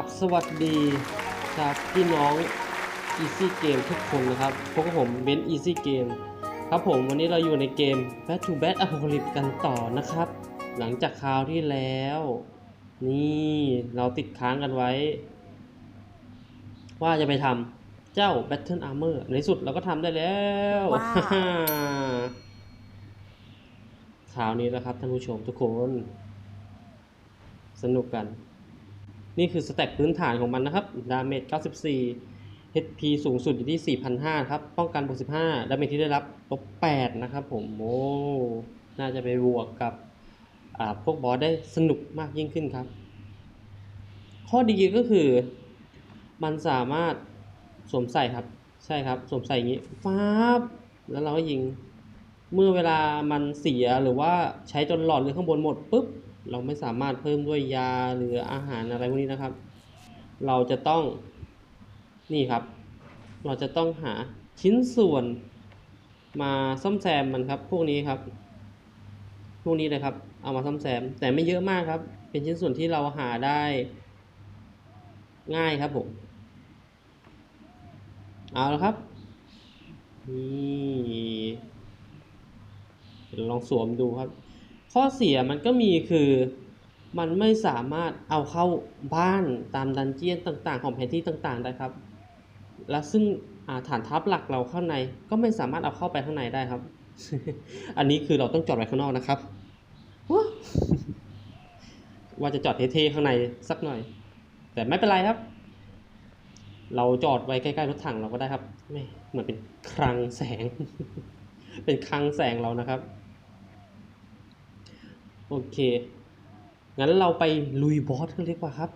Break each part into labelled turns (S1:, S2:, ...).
S1: ราบสวัสดีครับพี่น้อง Easy Game ทุกคนนะครับพวกบผมเบน Easy Game ครับผมวันนี้เราอยู่ในเกม Bad to Bad Apocalypse กันต่อนะครับ หลังจากคราวที่แล้ว นี่เราติดค้างกันไว้ ว่าจะไปทำเจ้า Battle Armor ในที่สุดเราก็ทำได้แล้ว
S2: ว้าว
S1: คราวนี้นะครับท่านผู้ชมทุกคน สนุกกัน นี่คือสแต็กพื้นฐานของมันนะครับ ดาเมจ 94 HP สูงสุดอยู่ที่ 4,500 ครับ ป้องกันบวก15 ดาเมจที่ได้รับลบ8นะครับผม โอ้ น่าจะไปบวกกับพวกบอสได้สนุกมากยิ่งขึ้นครับ ข้อดีก็คือ มันสามารถสวมใส่ครับ ใช่ครับ สวมใส่อย่างนี้ฟ้าบแล้วเราก็ยิง เมื่อเวลามันเสียหรือว่าใช้จนหลอดหรือข้างบนหมดปุ๊บ เราไม่สามารถเพิ่มด้วยยาหรืออาหารอะไรพวกนี้นะครับ เราจะต้องนี่ครับ เราจะต้องหาชิ้นส่วนมาซ่อมแซมมันครับ พวกนี้ครับ พวกนี้เลยครับ เอามาซ่อมแซม แต่ไม่เยอะมากครับ เป็นชิ้นส่วนที่เราหาได้ง่ายครับผม เอาละครับ นี่ลองสวมดูครับ ข้อเสียมันก็มีคือ มันไม่สามารถเอาเข้าบ้านตามดันเจียนต่างๆ ของแผนที่ต่างๆได้ครับ และซึ่งฐานทัพหลักเราข้างในก็ไม่สามารถเอาเข้าไปข้างในได้ครับ อันนี้คือเราต้องจอดไว้ข้างนอกนะครับว,ว่าจะจอดเท่ๆข้างในสักหน่อย แต่ไม่เป็นไรครับ เราจอดไว้ใกล้ๆรถถังเราก็ได้ครับไม่เหมือนเป็นคลังแสง เป็นคลังแสงเรานะครับ โอเค งั้นเราไปลุยบอสกันเลยดีกว่าครับ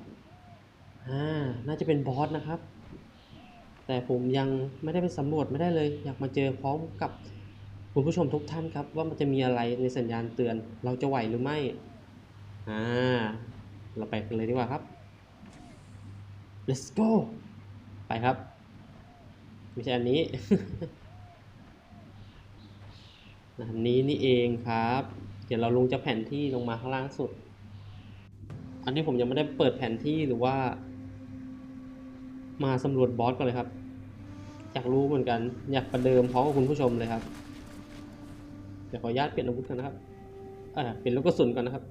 S1: อ่า น่าจะเป็นบอสนะครับ แต่ผมยังไม่ได้ไปสำรวจไม่ได้เลย อยากมาเจอพร้อมกับคุณผู้ชมทุกท่านครับ ว่ามันจะมีอะไรในสัญญาณเตือน เราจะไหวหรือไม่ อ่า เราไปกันเลยดีกว่าครับ let's go ไปครับ ไม่ใช่อันนี้อันนี้นี่เองครับ เดี๋ยวเราลงจากแผนที่ลงมาข้างล่างสุด อันนี้ผมยังไม่ได้เปิดแผนที่หรือว่า มาสำรวจบอสก่อนเลยครับ อยากรู้เหมือนกัน อยากประเดิมพร้อมกับคุณผู้ชมเลยครับ เดี๋ยวขออนุญาตเปลี่ยนอาวุธกันนะครับอ่าเปลี่ยนลูกกระสุนก่อนนะครับ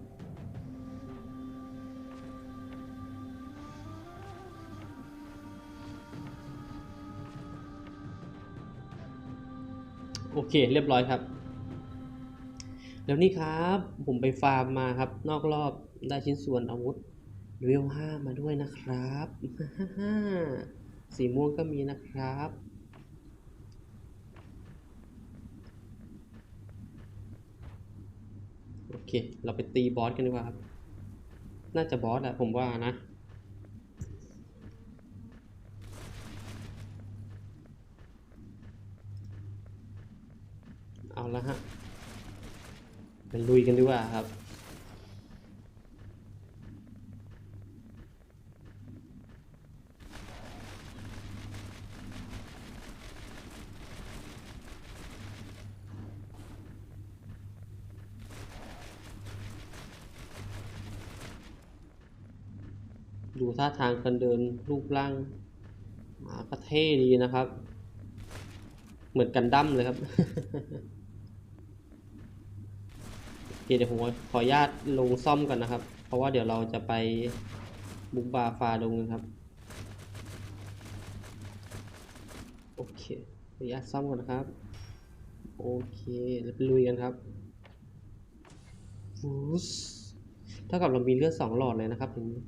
S1: โอเค เรียบร้อยครับ แล้วนี่ครับผมไปฟาร์มมาครับ นอกรอบได้ชิ้นส่วนอาวุธเลเวลห้ามาด้วยนะครับสีม่วงก็มีนะครับ โอเค เราไปตีบอสกันดีกว่าครับ น่าจะบอสแหละผมว่านะเอาละฮะ ไปลุยกันดีกว่าครับดูท่าทางการเดินรูปร่างหมาก็เท่ดีนะครับ เหมือนกันดั้มเลยครับ เดี๋ยวผมขออนุญาตลงซ่อมก่อนนะครับ เพราะว่าเดี๋ยวเราจะไปบุกบาฟาดงกันครับ โอเคขออนุญาตซ่อมก่อนนะครับ โอเคแล้วไปลุยกันครับฟูสเท่ากับเรามีเลือดสองหลอดเลยนะครับถึงนี้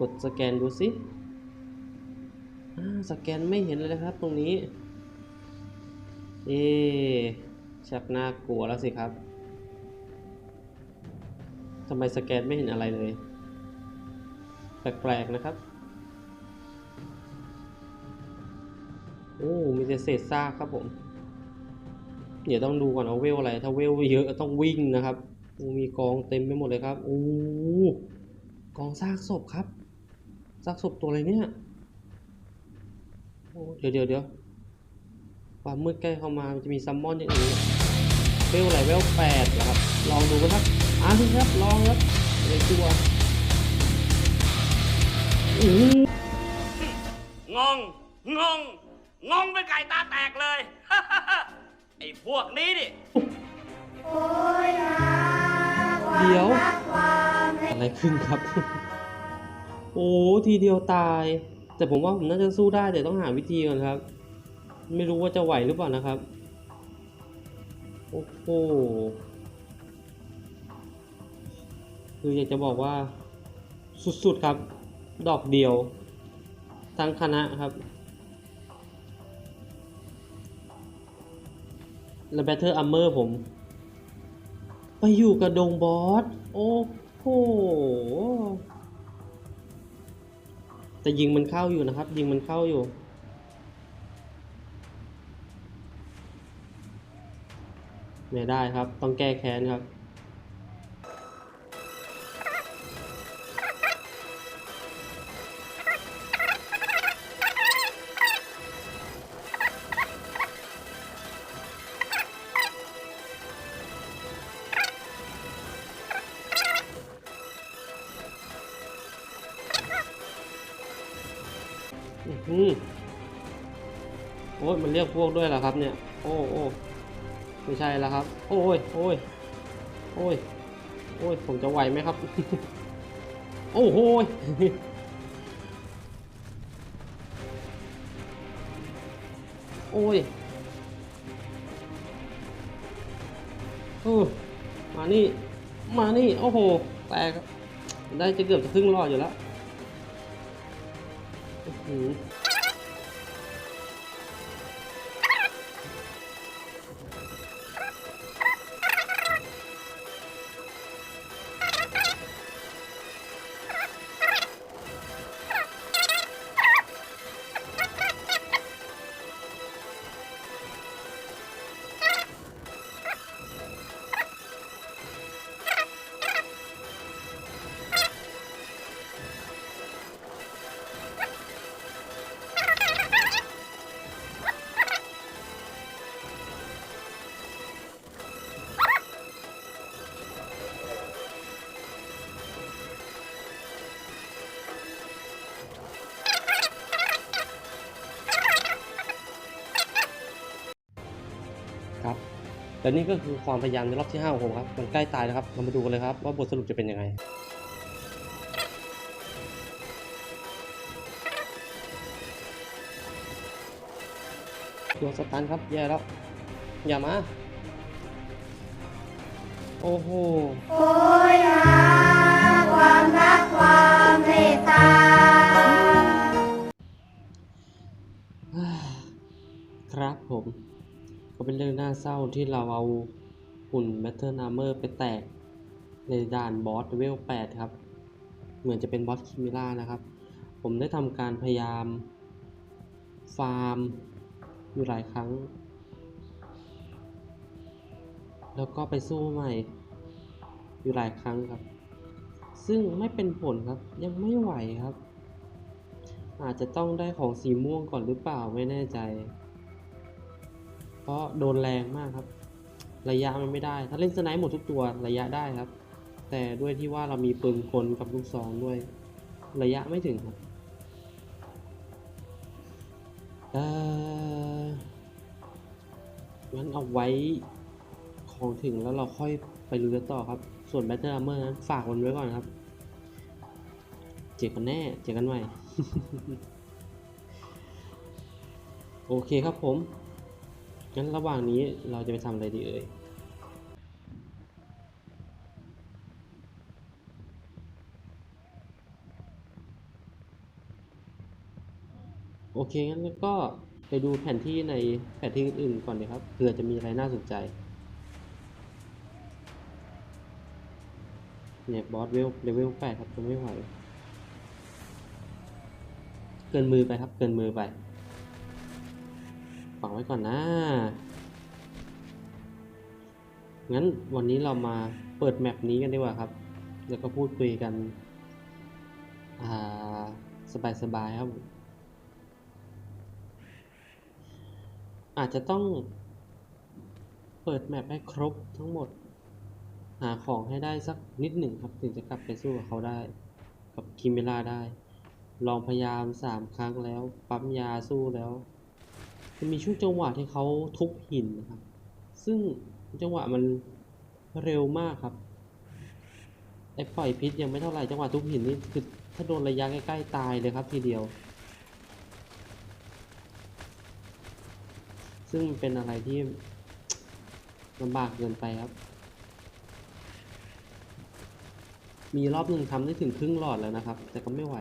S1: กดสแกนดูสิอ่าสแกนไม่เห็นเลยนะครับตรงนี้ เอ๊ชักน่ากลัวแล้วสิครับทำไมสแกนไม่เห็นอะไรเลย แปลกๆนะครับ โอ้มีแต่เศษซากครับผม เดี๋ยวต้องดูก่อนเอาเวลอะไร ถ้าเวลเยอะต้องวิ่งนะครับ มีกองเต็มไปหมดเลยครับ โอ้กองซากศพครับ ซากศพตัวอะไรเนี่ยโอ้เดี๋ยวเดี๋ยวเดี๋ยว ความมืดใกล้เข้ามามันจะมีซัมมอนอย่างอื่นเวลอะไรเวลแปดเหรอครับลองดูกันครับมาสิครับลองครับเลยกลัวอื้อหือง
S2: งงงงงเป็นไก่ตาแตกเลยไอ้พวกนี้ดิ
S1: เดี๋ยวอะไรขึ้นครับ โอ้ทีเดียวตาย แต่ผมว่าผมน่าจะสู้ได้แต่ต้องหาวิธีก่อนครับ ไม่รู้ว่าจะไหวหรือเปล่านะครับ โอ้โห คืออยากจะบอกว่าสุดๆครับ ดอกเดียว ทั้งคณะครับ และแบทเทอร์อัมเมอร์ผม ไปอยู่กับดงบอส โอ้โหแต่ยิงมันเข้าอยู่นะครับ ยิงมันเข้าอยู่ ไม่ได้ครับ ต้องแก้แค้นครับ อื้อหือโอ้ยมันเรียกพวกด้วยเหรอครับเนี่ย โอ้โอ้ ไม่ใช่แล้วครับ โอ้ยโอ้ยโอ้ยโอ้ยผมจะไหวไหมครับ โอ้โหยโอ้ยเออมานี่ มานี่ โอ้โห แตกได้จะเกือบจะครึ่งรอดอยู่แล้วอื้อ และนี่ก็คือความพยายามในรอบที่5ของผมครับ มันใกล้ตายแล้วครับ เรามาดูกันเลยครับ ว่าบทสรุปจะเป็นยังไงโดนสตันครับ แย่แล้ว อย่ามา โอ้โห
S3: โอ้ยหาความรักความเมตตา
S1: เป็นเรื่องน่าเศร้าที่เราเอาหุ่นแมทเทอร์นาเมอร์ไปแตก ในด่านบอสเวล 8 ครับ เหมือนจะเป็นบอสคิมิล่านะครับ ผมได้ทำการพยายาม ฟาร์ม อยู่หลายครั้ง แล้วก็ไปสู้ใหม่ อยู่หลายครั้งครับ ซึ่งไม่เป็นผลครับ ยังไม่ไหวครับ อาจจะต้องได้ของสีม่วงก่อนหรือเปล่าไม่แน่ใจ ราะโดนแรงมากครับ ระยะมันไม่ได้ ถ้าเล่นสไนป์หมดทุกตัวระยะได้ครับ แต่ด้วยที่ว่าเรามีปืนกลกับลูกซองด้วย ระยะไม่ถึงครับเอองั้นเอาไว้ของถึงแล้วเราค่อยไปลุยกันต่อครับ ส่วนแบตเตอร์อาร์เมอร์นั้นฝากมันไว้ก่อนครับ เจอกันแน่ เจอกันใหม่ โอเคครับผม งั้นระหว่างนี้เราจะไปทำอะไรดีเอ่ย โอเค งั้นก็ไปดูแผนที่ในแผนที่อื่นๆก่อนเลยครับ เผื่อจะมีอะไรน่าสนใจ เนี่ยบอสเวลเลเวลแปดครับจะไม่ไหว เกินมือไปครับ เกินมือไป ฝังไว้ก่อนนะ งั้นวันนี้เรามาเปิดแมปนี้กันดีกว่าครับ แล้วก็พูดคุยกัน อ่า สบายๆครับ อาจจะต้องเปิดแมปให้ครบทั้งหมด หาของให้ได้สักนิดหนึ่งครับ ถึงจะกลับไปสู้กับเขาได้ กับคิมเมล่าได้ ลองพยายามสามครั้งแล้ว ปั๊มยาสู้แล้ว จะมีช่วงจังหวะที่เขาทุบหินนะครับ ซึ่งจังหวะมันเร็วมากครับไอ้ปล่อยพิษยังไม่เท่าไหร่จังหวะทุบหินนี่คือถ้าโดนระยะใกล้ๆตายเลยครับทีเดียว ซึ่งเป็นอะไรที่ลำบากเกินไปครับ มีรอบหนึ่งทำได้ถึงครึ่งหลอดแล้วนะครับ แต่ก็ไม่ไหว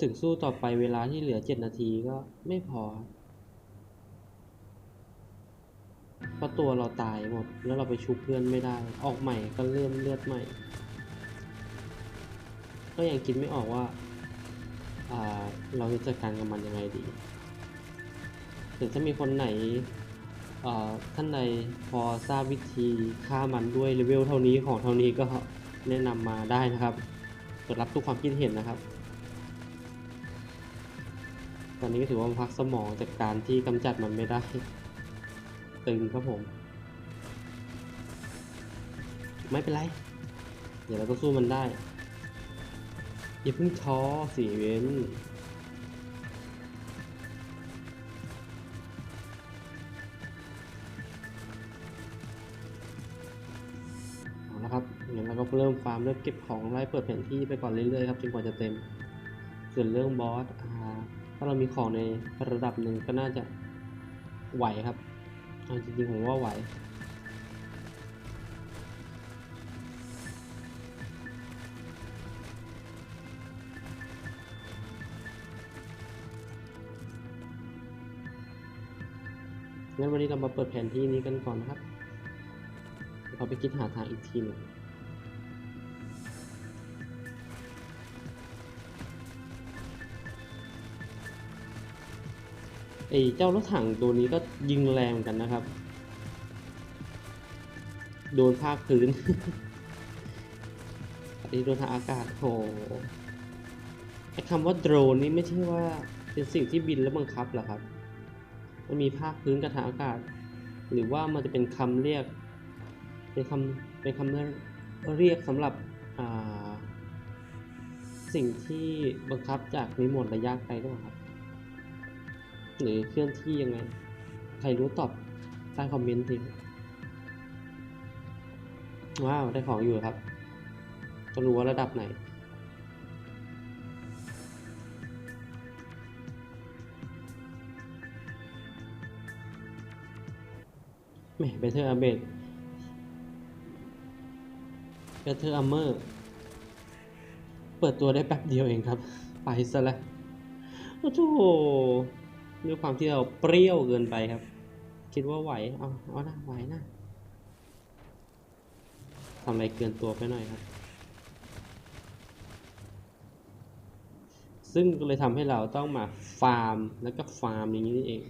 S1: ถึงสู้ต่อไปเวลาที่เหลือเจ็ดนาทีก็ไม่พอ เพราะตัวเราตายหมด แล้วเราไปชุบเพื่อนไม่ได้ ออกใหม่ก็เริ่มเลือดใหม่ ก็ยังคิดไม่ออกว่าเราจะจัดการกับมันยังไงดีหรือถ้ามีคนไหนท่านใดพอทราบวิธีฆ่ามันด้วยเลเวลเท่านี้ของเท่านี้ก็แนะนำมาได้นะครับเปิดรับทุกความคิดเห็นนะครับ ตอนนี้ก็ถือว่าพักสมองจากการที่กำจัดมันไม่ได้ ตึงครับผม ไม่เป็นไร เดี๋ยวเราก็สู้มันได้ อย่าเพิ่งท้อสิเว้นเอาละครับงั้นเราก็เริ่มฟาร์มเริ่มเก็บของไล่เปิดแผนที่ไปก่อนเรื่อยๆครับจนกว่าจะเต็ม ส่วนเรื่องบอสอ่า ถ้าเรามีของในระดับหนึ่งก็น่าจะไหวครับเอาจริงๆผมว่าไหวงั้นวันนี้เรามาเปิดแผนที่นี้กันก่อนนะครับ เราไปคิดหาทางอีกทีหนึ่ง ไอ้เจ้ารถถังตัวนี้ก็ยิงแรงเหมือนกันนะครับ โดนภาคพื้นอันนี้โดนทางอากาศโหไอ้คำว่าโดรนนี่ไม่ใช่ว่าเป็นสิ่งที่บินแล้วบังคับหรอครับ มันมีภาคพื้นกับทางอากาศ หรือว่ามันจะเป็นคำเรียก เป็นคำเป็นคำเรียกสำหรับสิ่งที่บังคับจากนิมนต์ระยะไกลหรือเปล่าครับ หรือเคลื่อนที่ยังไง ใครรู้ตอบใต้คอมเมนต์ทีว้าว ได้ของอยู่ครับ จะรู้ว่าระดับไหน แหมเบเทอร์อาเบดเบเทอร์อัมเมอร์ เปิดตัวได้แป๊บเดียวเองครับ ไปซะแล้วโอ้โห ด้วยความที่เราเปรี้ยวเกินไปครับ คิดว่าไหว เอาเอานะไหวนะทำอะไรเกินตัวไปหน่อยครับ ซึ่งก็เลยทำให้เราต้องมาฟาร์มแล้วก็ฟาร์มอย่างนี้เอง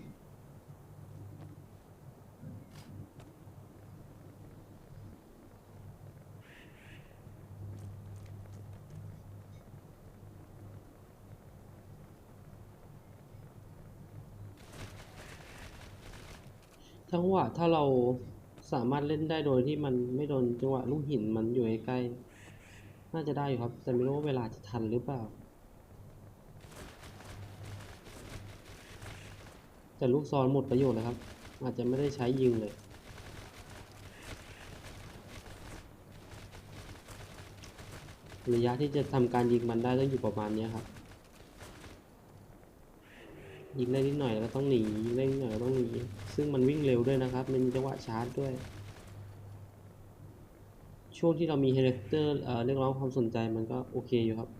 S1: จังหวะถ้าเราสามารถเล่นได้โดยที่มันไม่โดนจังหวะลูกหินมันอยู่ใกล้ๆน่าจะได้อยู่ครับ แต่ไม่รู้ว่าเวลาจะทันหรือเปล่า แต่ลูกซอนหมดประโยชน์แล้วครับ อาจจะไม่ได้ใช้ยิงเลย ระยะที่จะทำการยิงมันได้ต้องอยู่ประมาณนี้ครับ ยิงได้นิดหน่อยแล้วต้องหนียิงได้นิดหน่อยก็ต้องหนีซึ่งมันวิ่งเร็วด้วยนะครับ มันมีจังหวะชาร์จด้วย ช่วงที่เรามีเฮลิคอปเตอร์เรียกร้องความสนใจมันก็โอเคอยู่ครับ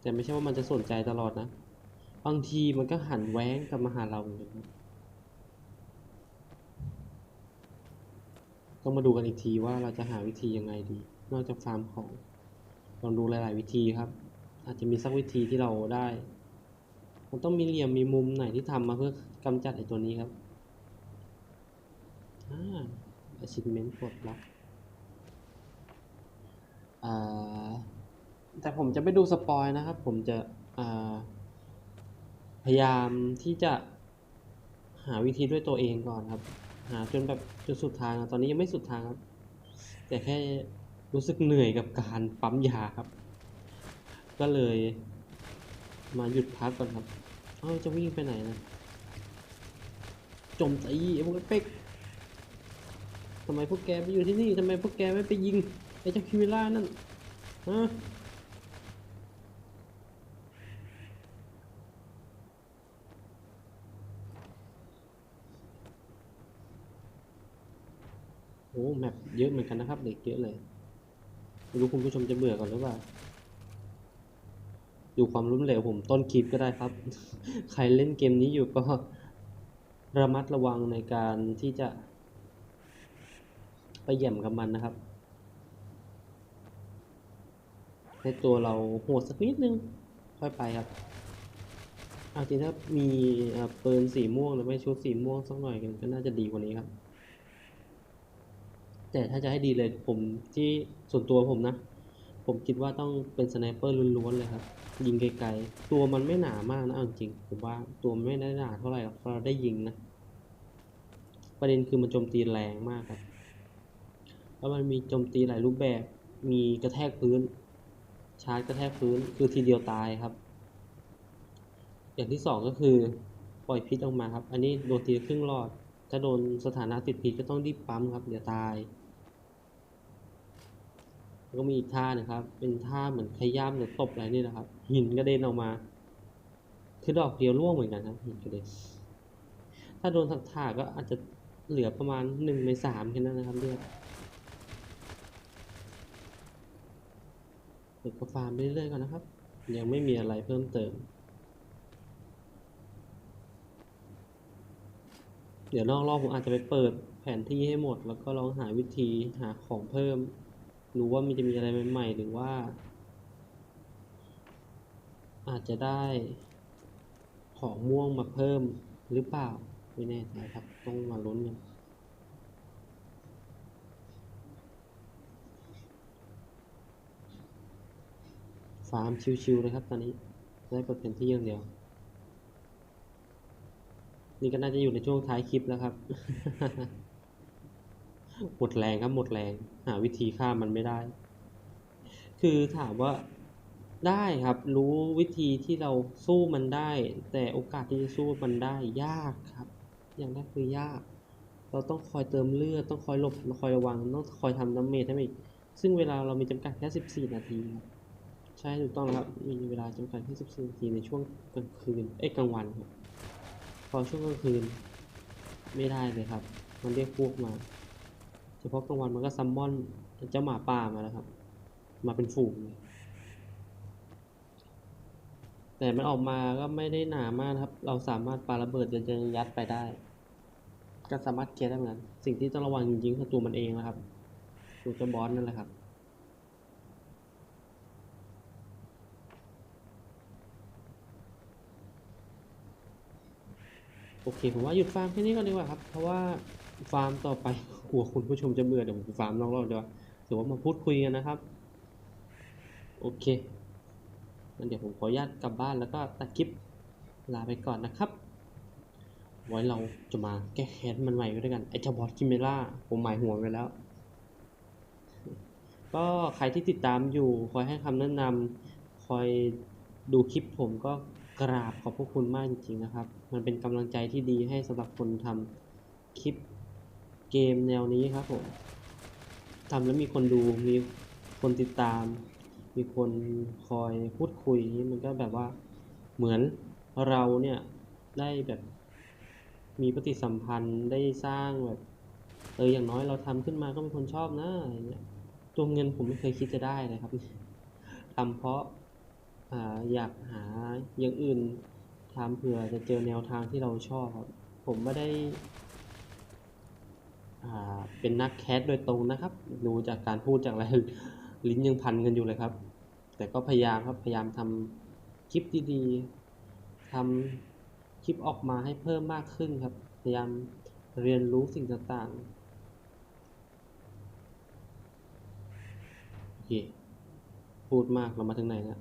S1: แต่ไม่ใช่ว่ามันจะสนใจตลอดนะ บางทีมันก็หันแว้งกลับมาหาเราเหมือนกันครับต้องมาดูกันอีกทีว่าเราจะหาวิธียังไงดี นอกจากฟาร์มของลองดูหลาย ๆ วิธีครับ อาจจะมีสักวิธีที่เราได้ มันต้องมีเหลี่ยมมีมุมไหนที่ทำมาเพื่อกำจัดไอ้ตัวนี้ครับอ่า achievement ปลดล็อกอ่าแต่ผมจะไม่ดูสปอยนะครับ ผมจะอ่าพยายามที่จะหาวิธีด้วยตัวเองก่อนครับ หาจนแบบจนสุดทาง ตอนนี้ยังไม่สุดทางครับ แต่แค่รู้สึกเหนื่อยกับการปั๊มยาครับ ก็เลยมาหยุดพักก่อนครับ เอาจะวิ่งไปไหนนะจมตีไอ้พวกเป๊กทำไมพวกแกไปอยู่ที่นี่ทำไมพวกแกไม่ไปยิงไอ้เจ้าคิมิล่านั่นฮะโอ้แมปเยอะเหมือนกันนะครับ เด็กเยอะเลยไม่รู้คุณผู้ชมจะเบื่อก่อนหรือเปล่า ดูความล้มเหลวผมต้นคลิปก็ได้ครับ ใครเล่นเกมนี้อยู่ก็ระมัดระวังในการที่จะ ไปแหย่มกับมันนะครับ ให้ตัวเราโหดสักนิดนึง ค่อยไปครับอาจริงถ้ามีเปืนสีม่วงหรือไม่ชุดสีม่วงสักหน่อยกันก็น่าจะดีกว่านี้ครับ แต่ถ้าจะให้ดีเลยผมที่ส่วนตัวผมนะ ผมคิดว่าต้องเป็นสไนเปอร์ล้วนๆเลยครับ ยิงไกลๆ ตัวมันไม่หนามากนะเอาจริงๆผมว่าตัวมันไม่ได้หนาเท่าไหร่หรอกเพราได้ยิงนะ ประเด็นคือมันโจมตีแรงมากครับ แล้วมันมีโจมตีหลายรูปแบบ มีกระแทกพื้น ชาร์จกระแทกพื้น คือทีเดียวตายครับ อย่างที่สองก็คือปล่อยพิษออกมาครับ อันนี้โดนทีครึ่งหลอด ถ้าโดนสถานะติดพิษก็ต้องรีบปั๊มครับเดี๋ยวตาย แล้วก็มีอีกท่านะครับ เป็นท่าเหมือนขย้ำหรือตบอะไรนี่นะครับ หินกระเด็นออกมา คือดอกเดียวร่วงเหมือนกันครับหินกระเด็น ถ้าโดนถักถาก็อาจจะเหลือประมาณหนึ่งในสามแค่นั้นนะครับเลือดเดี๋ยวก็ฟาร์มไปเรื่อยๆก่อนนะครับ ยังไม่มีอะไรเพิ่มเติม เดี๋ยวนอกรอบผมอาจจะไปเปิดแผนที่ให้หมด แล้วก็ลองหาวิธีหาของเพิ่ม รู้ว่ามันจะมีอะไรใหม่ๆหรือว่า อาจจะได้ของม่วงมาเพิ่มหรือเปล่า ไม่แน่ใจครับ ต้องมาลุ้นกันฟาร์มชิวๆเลยครับตอนนี้ ได้เปิดแผนที่อย่างเดียว นี่ก็น่าจะอยู่ในช่วงท้ายคลิปแล้วครับ หมดแรงครับหมดแรง หาวิธีฆ่ามันไม่ได้ คือถามว่าได้ครับ รู้วิธีที่เราสู้มันได้ แต่โอกาสที่จะสู้มันได้ยากครับ อย่างแรกคือยาก เราต้องคอยเติมเลือดต้องคอยหลบคอยระวังต้องคอยทำดาเมจให้มันอีกซึ่งเวลาเรามีจำกัดแค่ 14 นาทีครับใช่ถูกต้องครับมีเวลาจำกัดแค่ 14 นาทีในช่วงกลางคืนเอ้กลางวันครับพอช่วงกลางคืนไม่ได้เลยครับ มันเรียกพวกมา เฉพาะกลางวันมันก็ซัมมอนเจ้าหมาป่ามาแล้วครับ มาเป็นฝูงแต่มันออกมาก็ไม่ได้หนามากครับ เราสามารถปาระเบิดจะยัดไปได้ ก็สามารถเคลียร์ได้เหมือนกันสิ่งที่ต้องระวังจริงๆคือตัวมันเองนะครับ ตัวเจ้าบอสนั่นแหละครับโอเคผมว่าหยุดฟาร์มแค่นี้ก่อนดีกว่าครับ เพราะว่าฟาร์มต่อไป ลัวคุณผู้ชมจะเบื่อเดี๋ยวผมฟาร์มนอกรอบดีกว่าถือว่ามาพูดคุยกันนะครับ โอเคงั้นเดี๋ยวผมขออนุญาตกลับบ้านแล้วก็ตัดคลิปลาไปก่อนนะครับ ไว้เราจะมาแก้แค้นมันใหม่ด้วยกันไอ้เจ้าบอสกิเมล่าผมหมายหัวไว้แล้ว ก็ใครที่ติดตามอยู่คอยให้คำแนะนำคอยดูคลิปผมก็กราบขอบพระคุณมากจริงๆนะครับ มันเป็นกำลังใจที่ดีให้สำหรับคนทำคลิป เกมแนวนี้ครับผมทำแล้วมีคนดูมีคนติดตาม มีคนคอยพูดคุยนี่มันก็แบบว่าเหมือนเราเนี่ยได้แบบมีปฏิสัมพันธ์ได้สร้างแบบเอออย่างน้อยเราทำขึ้นมาก็มีคนชอบนะอะไรเงี้ยตัวเงินผมไม่เคยคิดจะได้เลยครับทำเพราะอ่าอยากหาอย่างอื่นทำเผื่อจะเจอแนวทางที่เราชอบครับ ผมไม่ได้ เป็นนักแคสโดยตรงนะครับ ดูจากการพูดจากอะไรลิ้นยังพันกันอยู่เลยครับ แต่ก็พยายามครับ พยายามทำคลิปดีๆทำคลิปออกมาให้เพิ่มมากขึ้นครับ พยายามเรียนรู้สิ่งต่างๆ โอเค พูดมากเรามาถึงไหนแล้ว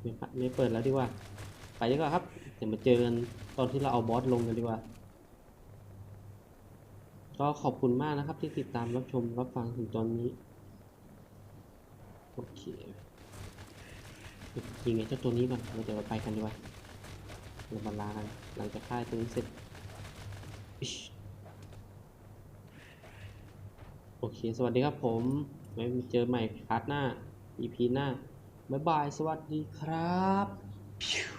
S1: ไม่ปะไม่เปิดแล้วดีกว่า ไปดีกว่าครับ เดี๋ยวมาเจอกันตอนที่เราเอาบอสลงกันดีกว่า ก็ขอบคุณมากนะครับที่ติดตามรับชมรับฟังถึงตอนนี้ โอเคยิงไอ้เจ้าตัวนี้ก่อนเดี๋ยวเราไปกันดีกว่าเรามาลากันหลังจากค่าตัวนี้เสร็จ โอเค สวัสดีครับผม ไว้เจอใหม่พาร์ทหน้า EP หน้า บ๊ายบาย สวัสดีครับ